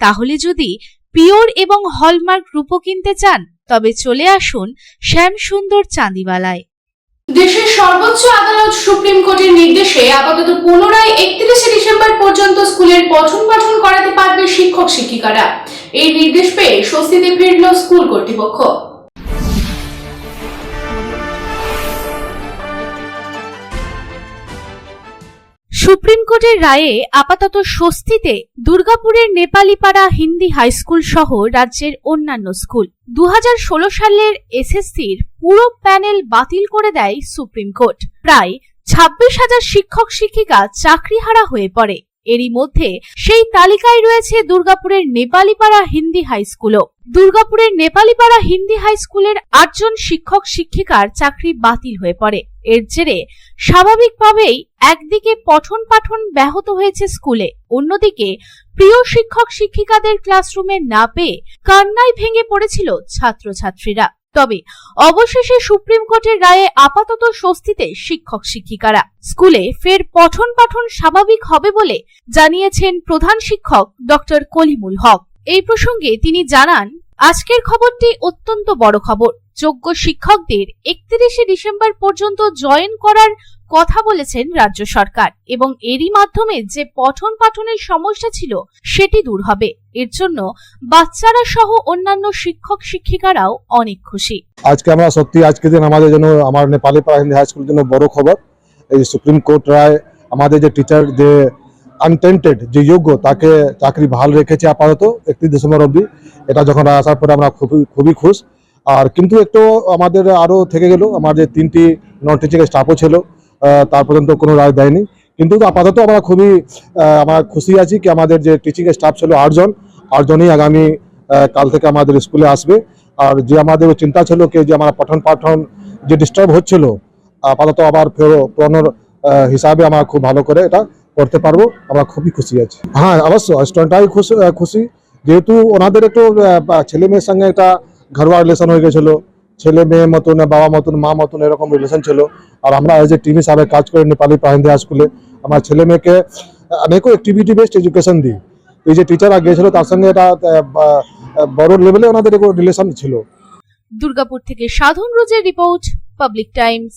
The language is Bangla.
তাহলে যদি পিওর এবং হলমার্ক রূপো কিনতে চান, তবে চলে আসুন শ্যাম সুন্দর চাঁদিওয়ালায়। দেশের সর্বোচ্চ আদালত সুপ্রিম কোর্টের নির্দেশে আপাতত পুনরায় একত্রিশে ডিসেম্বর পর্যন্ত স্কুলের পঠন পাঠন করাতে পারবে শিক্ষক শিক্ষিকারা এই নির্দেশ পেয়ে স্বস্তিতে ফিরল স্কুল কর্তৃপক্ষ। সুপ্রিম কোর্টের রায়ে আপাতত স্বস্তিতে দুর্গাপুরের নেপালিপাড়া হিন্দি হাইস্কুল সহ রাজ্যের অন্যান্য স্কুল। দু হাজার ষোলো সালের এসএসসির পুরো প্যানেল বাতিল করে দেয় সুপ্রিম কোর্ট। প্রায় ছাব্বিশ হাজার শিক্ষক শিক্ষিকা চাকরিহারা হয়ে পড়ে। এরই মধ্যে সেই তালিকায় রয়েছে দুর্গাপুরের নেপালিপাড়া হিন্দি হাই স্কুলও। দুর্গাপুরের নেপালিপাড়া হিন্দি হাই স্কুলের আটজন শিক্ষক শিক্ষিকার চাকরি বাতিল হয়ে পড়ে। এর জেরে স্বাভাবিকভাবেই একদিকে পঠন পাঠন ব্যাহত হয়েছে স্কুলে, অন্যদিকে প্রিয় শিক্ষক শিক্ষিকাদের ক্লাসরুমে না পেয়ে কান্নায় ভেঙে পড়েছিল ছাত্রছাত্রীরা। তবে অবশেষে সুপ্রিম কোর্টের রায়ে আপাতত স্বস্তিতে শিক্ষক শিক্ষিকারা। স্কুলে ফের পঠন পাঠন স্বাভাবিক হবে বলে জানিয়েছেন প্রধান শিক্ষক ডক্টর কলিমুল হক। এই প্রসঙ্গে তিনি জানান আজকের খবরটি অত্যন্ত বড় খবর। যোগ্য শিক্ষকদের একত্রিশে ডিসেম্বর পর্যন্ত জয়েন করার কথা বলেছেন রাজ্য সরকার এবং এরই মাধ্যমে যে পঠন পাঠনের সমস্যা ছিল সেটি দূর হবে। এর জন্য বাচ্চারা সহ অন্যান্য শিক্ষক শিক্ষিকারাও অনেক খুশি। আজকে আমরা সত্যি আজকে দিন আমাদের জন্য আমার নেপালি হিন্দি হাই স্কুলের জন্য বড় খবর। এই সুপ্রিম কোর্ট রায় আমাদের যে টিচার যে আনটেন্টেড যে যোগ্য, তাকে চাকরি ভালো রেখেছে আপাতত একত্রিশ ডিসেম্বর অবধি। এটা যখন আসার পরে আমরা খুবই খুবই খুশ। আর কিন্তু একটু আমাদের আরও থেকে গেল, আমার যে তিনটি নন টিচিং স্টাফও ছিল তার পর্যন্ত কোনো রায় দেয়নি। কিন্তু আপাতত আমরা খুবই আমরা খুশি আছি কি আমাদের যে টিচিং স্টাফ ছিল আটজন, আটজনই আগামী কাল থেকে আমাদের স্কুলে আসবে। আর যে আমাদের চিন্তা ছিল কি যে আমার পঠন পাঠন যে ডিস্টার্ব হচ্ছিল, আপাতত আবার ফের পুরনোর হিসাবে আমার খুব ভালো করে এটা করতে পারব, আমরা খুবই খুশি আছি। হ্যাঁ অবশ্যই স্টুডেন্টরাই খুশি খুশি। যেহেতু ওনাদের একটু ছেলে মেয়ের সঙ্গে একটা ঘরোয়া রিলেশন হয়ে গেছিল। ছেলে মেয়ে মতন, বাবা মতন, মা মতন এরকম রিলেশন ছিল। আর আমরা এজ এ টিম হিসাবে কাজ করে নেপালি প্রাহিন্দা স্কুলে আমার ছেলে মেয়েকে অনেকও অ্যাক্টিভিটি বেসড এডুকেশন দিই। এই যে টিচাররা গিয়েছিল তার সঙ্গে এটা বড় লেভেলে ওনাদের রিলেশন ছিল। দুর্গাপুর থেকে সাধন রোজের রিপোর্ট পাবলিক টাইমস